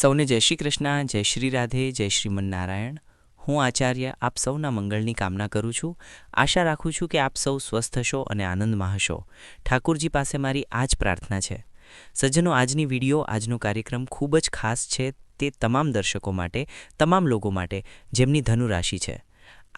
સૌને જય શ્રી કૃષ્ણ, જય શ્રી રાધે, જય શ્રીમન નારાયણ હું આચાર્ય, આપ સૌના મંગળની કામના કરું છું. આશા રાખું છું કે આપ સૌ સ્વસ્થ હશો અને આનંદમાં હશો. ઠાકુરજી પાસે મારી આ જ પ્રાર્થના છે. સજ્જનો, આજની વીડિયો, આજનો કાર્યક્રમ ખૂબ જ ખાસ છે તે તમામ દર્શકો માટે, તમામ લોકો માટે, જેમની ધનુ રાશિ છે.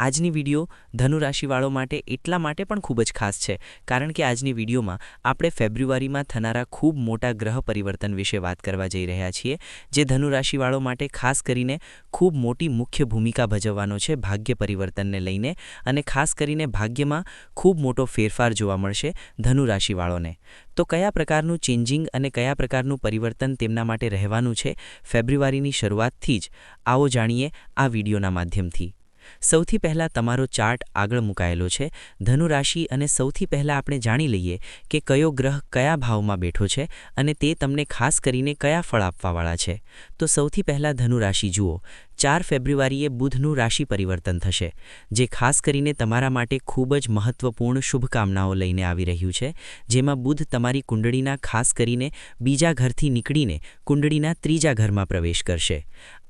આજની વીડિયો ધનુ રાશિવાળો માટે એટલા માટે પણ ખૂબ જ ખાસ છે, કારણ કે આજની વિડીયોમાં આપણે ફેબ્રુઆરીમાં થનારા ખૂબ મોટા ગ્રહ પરિવર્તન વિશે વાત કરવા જઈ રહ્યા છીએ, જે ધનુ રાશિવાળો માટે ખાસ કરીને ખૂબ મોટી મુખ્ય ભૂમિકા ભજવવાનો છે ભાગ્ય પરિવર્તનને લઈને અને ખાસ કરીને ભાગ્યમાં ખૂબ મોટો ફેરફાર જોવા મળશે ધનુ રાશિવાળોને તો કયા પ્રકારનું ચેન્જિંગ અને કયા પ્રકારનું પરિવર્તન તેમના માટે રહેવાનું છે ફેબ્રુઆરીની શરૂઆતથી જ, આવો જાણીએ આ વિડીયોના માધ્યમથી. સૌથી પહેલાં તમારો ચાર્ટ આગળ મુકાયેલો છે. ધનુ રાશિ અને સૌથી પહેલાં આપણે જાણી લઈએ કે કયો ગ્રહ કયા ભાવમાં બેઠો છે અને તે તમને ખાસ કરીને કયા ફળ આપવાવાળા છે. તો સૌથી પહેલાં ધનુ રાશિ જુઓ. ચાર ફેબ્રુઆરીએ બુધનું રાશિ પરિવર્તન થશે, જે ખાસ કરીને તમારા માટે ખૂબ જ મહત્વપૂર્ણ શુભકામનાઓ લઈને આવી રહ્યું છે. જેમાં બુધ તમારી કુંડળીના ખાસ કરીને બીજા ઘરથી નીકળીને કુંડળીના ત્રીજા ઘરમાં પ્રવેશ કરશે.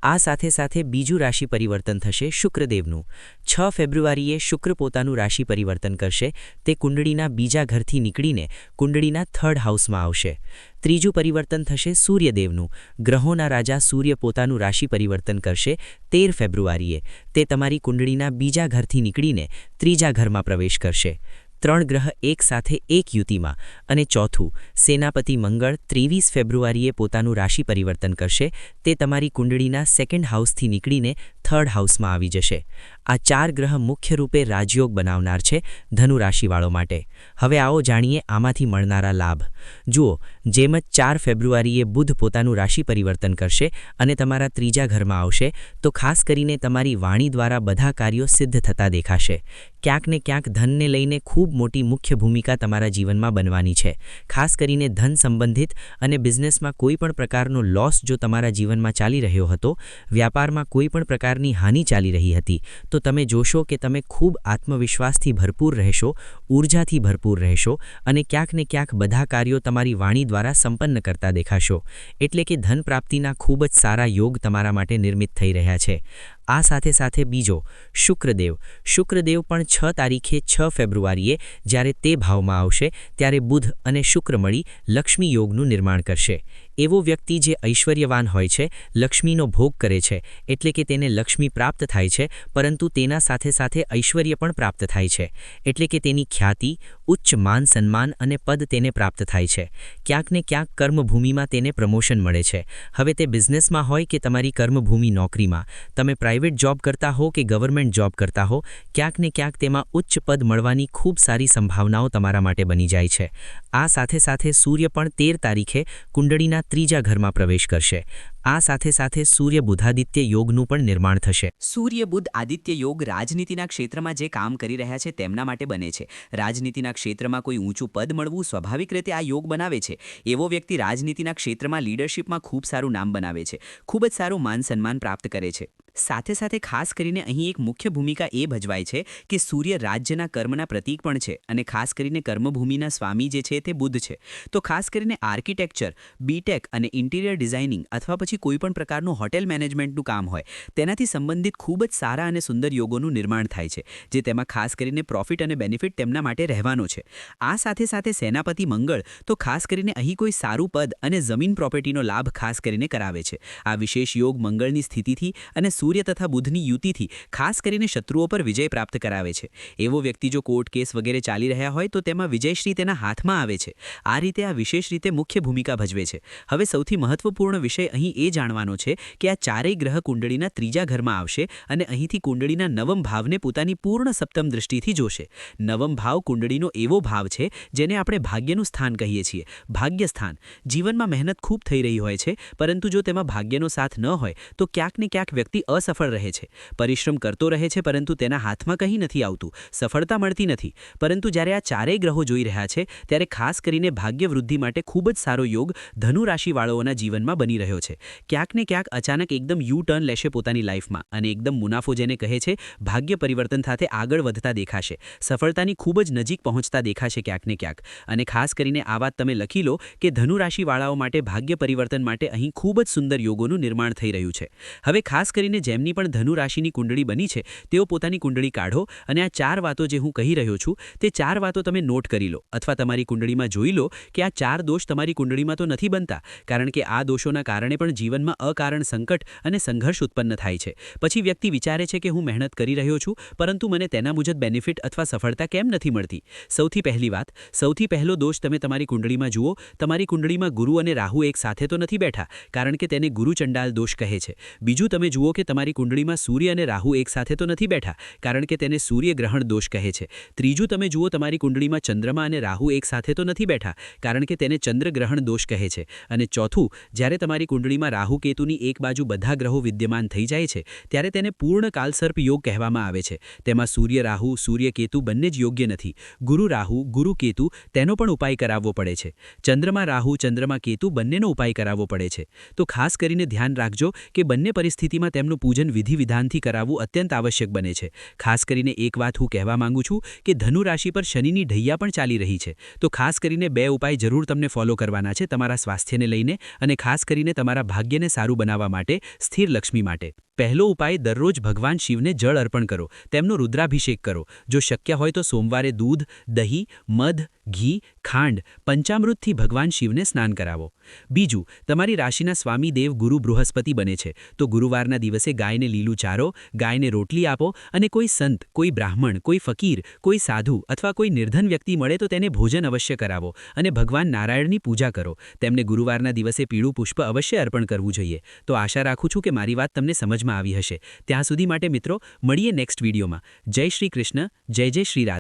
આ સાથે સાથે બીજું રાશિ પરિવર્તન થશે શુક્રદેવનું. છ ફેબ્રુઆરીએ શુક્ર પોતાનું રાશિ પરિવર્તન કરશે. તે કુંડળીના બીજા ઘરથી નીકળીને કુંડળીના થર્ડ હાઉસમાં આવશે. ત્રીજું પરિવર્તન થશે સૂર્યદેવનું. ગ્રહોના રાજા સૂર્ય પોતાનું રાશિ પરિવર્તન કરશે તેર ફેબ્રુઆરીએ. તે તમારી કુંડળીના બીજા ઘરથી નીકળીને ત્રીજા ઘરમાં પ્રવેશ કરશે. ત્રણ ગ્રહ એક સાથે એક યુતિમાં અને ચોથું, સેનાપતિ મંગળ ત્રેવીસ ફેબ્રુઆરીએ પોતાનું રાશિ પરિવર્તન કરશે. તે તમારી કુંડળીના સેકન્ડ હાઉસથી નીકળીને થર્ડ હાઉસમાં આવી જશે. આ ચાર ગ્રહ મુખ્ય રૂપે રાજયોગ બનાવનાર છે ધનુ રાશિવાળો માટે. હવે આવો જાણીએ આમાંથી મળનારા લાભ. જુઓ, જેમ જ ચાર ફેબ્રુઆરીએ બુધ પોતાનું રાશિ પરિવર્તન કરશે અને તમારા ત્રીજા ઘરમાં આવશે, તો ખાસ કરીને તમારી વાણી દ્વારા બધા કાર્યો સિદ્ધ થતા દેખાશે. ક્યાંક ને ક્યાંક ધનને લઈને ખૂબ મોટી મુખ્ય ભૂમિકા તમારા જીવનમાં બનવાની છે. ખાસ કરીને ધન સંબંધિત અને બિઝનેસમાં કોઈ પણ પ્રકારનો લોસ જો તમારા જીવનમાં ચાલી રહ્યો હતો, વ્યાપારમાં કોઈ પણ પ્રકારની હાનિ ચાલી રહી હતી. તો તમે જોશો કે તમે ખૂબ આત્મવિશ્વાસથી ભરપૂર રહેશો ઊર્જાથી ભરપૂર રહેશો અને ક્યાંક ને ક્યાંક બધા કાર્યો તમારી વાણી દ્વારા સંપન્ન કરતા દેખાશો. એટલે કે ધન પ્રાપ્તિના ખૂબ જ સારા યોગ તમારા માટે નિર્મિત થઈ રહ્યા છે. આ સાથે સાથે બીજો શુક્રદેવ. શુક્રદેવ પણ છ તારીખે છ ફેબ્રુઆરીએ જ્યારે તે ભાવમાં આવશે, ત્યારે બુધ અને શુક્ર મળી લક્ષ્મી યોગનું નિર્માણ કરશે. એવો વ્યક્તિ જે ઐશ્વર્યવાન હોય છે, લક્ષ્મીનો ભોગ કરે છે, એટલે કે તેને લક્ષ્મી પ્રાપ્ત થાય છે, પરંતુ તેના સાથે સાથે ઐશ્વર્ય પણ પ્રાપ્ત થાય છે. એટલે કે તેની ખ્યાતિ, ઉચ્ચ માન સન્માન અને પદ તેને પ્રાપ્ત થાય છે. ક્યાંક ને ક્યાંક કર્મભૂમિમાં તેને પ્રમોશન મળે છે. હવે તે બિઝનેસમાં હોય કે તમારી કર્મભૂમિ નોકરીમાં, તમે પ્રાઇવેટ જોબ કરતા હો કે ગવર્મેન્ટ જોબ કરતા હો, ક્યાંક ને ક્યાંક તેમાં ઉચ્ચ પદ મળવાની ખૂબ સારી સંભાવનાઓ તમારા માટે બની જાય છે. આ સાથે સાથે સૂર્ય પણ તેર તારીખે કુંડળીના ત્રીજા ઘરમાં પ્રવેશ કરશે. આ સાથે સાથે સૂર્ય બુધાદિત્ય યોગનું પણ નિર્માણ થશે. સૂર્ય બુધ આદિત્ય યોગ રાજનીતિના ક્ષેત્રમાં જે કામ કરી રહ્યા છે તેમના માટે બને છે. રાજનીતિના ક્ષેત્રમાં કોઈ ઊંચું પદ મળવું સ્વાભાવિક રીતે આ યોગ બનાવે છે. એવો વ્યક્તિ રાજનીતિના ક્ષેત્રમાં લીડરશિપમાં ખૂબ સારું નામ બનાવે છે. ખૂબ જ સારું માન સન્માન પ્રાપ્ત કરે છે. સાથે સાથે ખાસ કરીને અહીં એક મુખ્ય ભૂમિકા એ ભજવાય છે કે સૂર્ય રાજ્યના કર્મના પ્રતીક પણ છે અને ખાસ કરીને કર્મભૂમિના સ્વામી જે છે તે બુદ્ધ છે. તો ખાસ કરીને આર્કિટેક્ચર બીટેક અને ઇન્ટિરિયર ડિઝાઇનિંગ અથવા પછી કોઈ પણ પ્રકારનું હોટેલ મેનેજમેન્ટનું કામ હોય, તેનાથી સંબંધિત ખૂબ જ સારા અને સુંદર યોગોનું નિર્માણ થાય છે, જે તેમાં ખાસ કરીને પ્રોફિટ અને બેનિફિટ તેમના માટે રહેવાનો છે. આ સાથે સાથે સેનાપતિ મંગળ તો ખાસ કરીને અહીં કોઈ સારું પદ અને જમીન પ્રોપર્ટીનો લાભ ખાસ કરીને કરાવે છે. આ વિશેષ યોગ મંગળની સ્થિતિથી અને સૂર્ય તથા બુધની યુતિથી ખાસ કરીને શત્રુઓ પર વિજય પ્રાપ્ત કરાવે છે. એવો વ્યક્તિ જો કોર્ટ કેસ વગેરે ચાલી રહ્યા હોય તો તેમાં વિજયશ્રી તેના હાથમાં આવે છે. આ રીતે આ વિશેષ રીતે મુખ્ય ભૂમિકા ભજવે છે. હવે સૌથી મહત્વપૂર્ણ વિષય અહીં એ જાણવાનો છે કે આ ચારેય ગ્રહ કુંડળીના ત્રીજા ઘરમાં આવશે અને અહીંથી કુંડળીના નવમ ભાવને પોતાની પૂર્ણ સપ્તમ દૃષ્ટિથી જોશે. નવમ ભાવ કુંડળીનો એવો ભાવ છે જેને આપણે ભાગ્યનું સ્થાન કહીએ છીએ. ભાગ્ય સ્થાન જીવનમાં મહેનત ખૂબ થઈ રહી હોય છે, પરંતુ જો તેમાં ભાગ્યનો સાથ ન હોય, તો ક્યાંક ને ક્યાંક વ્યક્તિ અસફળ રહે છે. પરિશ્રમ કરતો રહે છે, પરંતુ તેના હાથમાં કંઈ નથી આવતું. સફળતા મળતી નથી. પરંતુ જ્યારે આ ચારેય ગ્રહો જોઈ રહ્યા છે, ત્યારે ખાસ કરીને ભાગ્યવૃદ્ધિ માટે ખૂબ જ સારો યોગ ધનુ રાશિવાળાઓના જીવનમાં બની રહ્યો છે. ક્યાંક ને ક્યાંક અચાનક એકદમ યુ ટર્ન લેશે પોતાની લાઈફમાં અને એકદમ મુનાફો જેને કહે છે, ભાગ્ય પરિવર્તન સાથે આગળ વધતા દેખાશે. સફળતાની ખૂબ જ નજીક પહોંચતા દેખાશે ક્યાંક ને ક્યાંક. અને ખાસ કરીને આ વાત તમે લખી લો કે ધનુ રાશિવાળાઓ માટે ભાગ્ય પરિવર્તન માટે અહીં ખૂબ જ સુંદર યોગોનું નિર્માણ થઈ રહ્યું છે. હવે ખાસ કરીને જેમની પણ ધનુ રાશિની કુંડળી બની છે, તેઓ પોતાની કુંડળી કાઢો અને આ ચાર વાતો જે હું કહી રહ્યો છું, તે ચાર વાતો તમે નોટ કરી લો અથવા તમારી કુંડળીમાં જોઈ લો કે આ ચાર દોષ તમારી કુંડળીમાં તો નથી બનતા, કારણ કે આ દોષોના કારણે પણ જીવનમાં અકારણ સંકટ અને સંઘર્ષ ઉત્પન્ન થાય છે. પછી વ્યક્તિ વિચારે છે કે હું મહેનત કરી રહ્યો છું, પરંતુ મને તેના મુજબ બેનિફિટ અથવા સફળતા કેમ નથી મળતી? સૌથી પહેલી વાત, સૌથી પહેલો દોષ તમે તમારી કુંડળીમાં જુઓ, તમારી કુંડળીમાં ગુરુ અને રાહુ એક સાથે તો નથી બેઠા, કારણ કે તેને ગુરુ ચંડાલ દોષ કહે છે. બીજું તમે જુઓ કે તમારી કુંડળીમાં સૂર્ય અને રાહુ એક સાથે તો નથી બેઠા, કારણ કે તેને સૂર્યગ્રહણ દોષ કહે છે. ત્રીજું, તમે જુઓ, તમારી કુંડળીમાં ચંદ્રમા અને રાહુ એક સાથે તો નથી બેઠા, કારણ કે તેને ચંદ્રગ્રહણ દોષ કહે છે. અને ચોથું, જ્યારે તમારી કુંડળીમાં રાહુ કેતુની એક બાજુ બધા ગ્રહો વિદ્યમાન થઈ જાય છે, ત્યારે તેને પૂર્ણ કાલસર્પ યોગ કહેવામાં આવે છે. તેમાં સૂર્ય રાહુ, સૂર્ય કેતુ બંને જ યોગ્ય નથી. ગુરુ રાહુ, ગુરુ કેતુ, તેનો પણ ઉપાય કરાવવો પડે છે. ચંદ્રમા રાહુ, ચંદ્રમા કેતુ બંનેનો ઉપાય કરાવવો પડે છે. તો ખાસ કરીને ધ્યાન રાખજો કે બંને પરિસ્થિતિમાં તેમનું પૂજન વિધિ વિધાનથી કરાવવું અત્યંત આવશ્યક બને છે. ખાસ કરીને એક વાત હું કહેવા માંગુ છું કે ધનુ રાશિ પર શનિની ઢૈયા પણ ચાલી રહી છે. તો ખાસ કરીને બે ઉપાય જરૂર તમને ફોલો કરવાના છે તમારા સ્વાસ્થ્યને લઈને અને ખાસ કરીને તમારા ભાગ્યને સારું બનાવવા માટે, સ્થિર લક્ષ્મી માટે. પહેલો ઉપાય દરરોજ ભગવાન શિવને જળ અર્પણ કરો, તેમનો રુદ્રાભિષેક કરો. જો શક્ય હોય તો સોમવારે દૂધ, દહીં, મધ, ઘી, ખાંડ, પંચામૃતથી ભગવાન શિવને સ્નાન કરાવો. બીજું, તમારી રાશિના સ્વામી દેવ ગુરુ બૃહસ્પતિ બને છે. તો ગુરુવારના દિવસે ગાયને લીલું ચારો, ગાયને રોટલી આપો અને કોઈ સંત, કોઈ બ્રાહ્મણ, કોઈ ફકીર, કોઈ સાધુ અથવા કોઈ નિર્ધન વ્યક્તિ મળે તો તેને ભોજન અવશ્ય કરાવો અને ભગવાન નારાયણની પૂજા કરો. તેમને ગુરુવારના દિવસે પીળું પુષ્પ અવશ્ય અર્પણ કરવું જોઈએ. તો આશા રાખું છું કે મારી વાત તમને આવી હશે. ત્યાં સુધી માટે મિત્રો, મળીએ નેક્સ્ટ વિડીયોમાં જય શ્રી કૃષ્ણ, જય જય શ્રી રાધે.